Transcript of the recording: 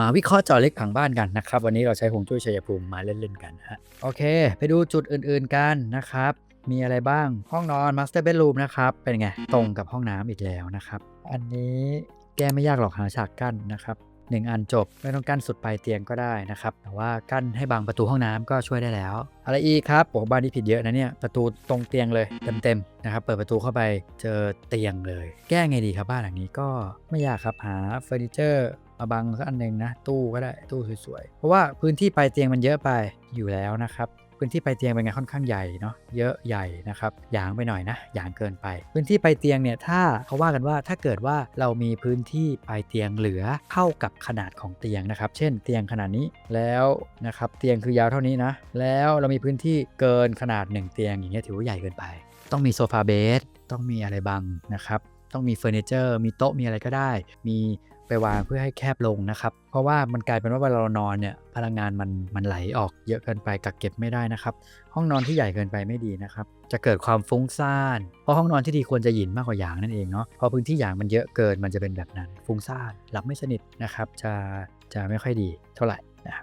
มาวิเคราะห์จอเล็กผังบ้านกันนะครับ วันนี้เราใช้ฮวงจุ้ยชัยภูมิมาเล่น ๆ กันฮะโอเค ไปดูจุดอื่นๆกันนะครับ มีอะไรบ้างห้องนอน Master Bedroom นะครับ เป็นไง ตรงกับห้องน้ำอีกแล้วนะครับ อันนี้แก้ไม่ยากหรอกหาฉากกั้นนะครับหนึ่งอันจบไม่ต้องกั้นสุดปลายเตียงก็ได้นะครับ แต่ว่ากั้นให้บังประตูห้องน้ำก็ช่วยได้แล้ว อะไรอีกครับโอ้บ้านนี้ผิดเยอะนะเนี่ยประตูตรงเตียงเลยเต็มๆนะครับ เปิดประตูเข้าไปเจอเตียงเลย แก้ไงดีครับบ้านหลังนี้ก็ไม่ยากครับหาเฟอร์นิเจอร์ มาบังสักอันหนึ่งนะ ตู้ก็ได้ตู้สวยๆเพราะว่าพื้นที่ปลายเตียงมันเยอะไปอยู่แล้วนะครับพื้นที่ปลายเตียงเป็นไงค่อนข้างใหญ่เนาะเยอะใหญ่นะครับหยางไปหน่อยนะหยางเกินไป พื้นที่ปลายเตียงเนี่ยถ้าเขาว่ากันว่าถ้าเกิดว่าเรามีพื้นที่ปลายเตียงเหลือเท่ากับขนาดของเตียงนะครับ เช่นเตียงขนาดนี้แล้วนะครับเตียงคือยาวเท่านี้นะ แล้วเรามีพื้นที่เกินขนาดหนึ่งเตียงอย่างเงี้ยถือว่าใหญ่เกินไป ต้องมีโซฟาเบดต้องมีอะไรบังนะครับ ต้องมีเฟอร์นิเจอร์มีโต๊ะมีอะไรก็ได้ มีไปวางเพื่อให้แคบลงนะครับ เพราะว่ามันกลายเป็นว่าเวลาเรานอนเนี่ยพลังงานมันมันไหลออกเยอะเกินไปกักเก็บไม่ได้นะครับ ห้องนอนที่ใหญ่เกินไปไม่ดีนะครับ จะเกิดความฟุ้งซ่าน เพราะห้องนอนที่ดีควรจะหยินมากกว่าหยางนั่นเองเนาะพอพื้นที่หยางมันเยอะเกินมันจะเป็นแบบนั้น ฟุ้งซ่านหลับไม่สนิทนะครับ จะจะไม่ค่อยดีเท่าไหร่นะครับ